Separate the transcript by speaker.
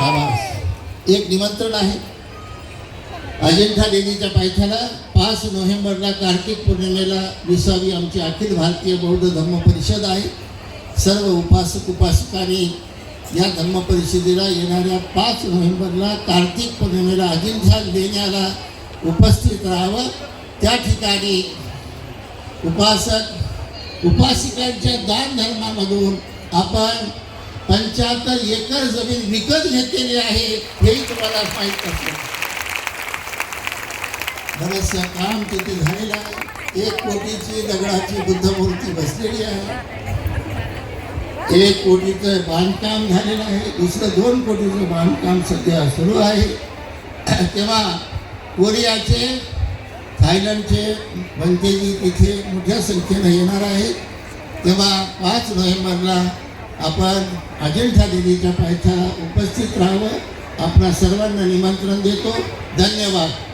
Speaker 1: आभार. एक निमंत्रण आहे. अजिंठा देवीच्या पायथ्याला पाच नोव्हेंबरला कार्तिक पौर्णिमेला विसावी आमची अखिल भारतीय बौद्ध धम्म परिषद आहे. सर्व उपासक उपासकांनी या धम्म परिषदेला येणाऱ्या पाच नोव्हेंबरला कार्तिक पौर्णिमेला अजिंठा लेण्याला उपस्थित राहावं. त्या ठिकाणी उपासक उपासिकांच्या दान धर्मामधून आपण पंच्याहत्तर एकर जमीन विकत घेतलेली आहे हेही तुम्हाला माहीत नसतं. बरंचसं काम तिथे झालेलं आहे. एक कोटीची दगडाची बुद्ध मूर्ती बसलेली आहे. एक कोटीचं बांधकाम झालेलं आहे. दुसरं दोन कोटीचं बांधकाम सध्या सुरू आहे. तेव्हा कोरियाचे थायलंडचे बनतेजी तिथे मोठ्या संख्येनं येणार आहेत. तेव्हा पाच नोव्हेंबरला आपण अजिंठा देवीच्या पायथ्याला उपस्थित राहावं. आपणा सर्वांना निमंत्रण देतो. धन्यवाद.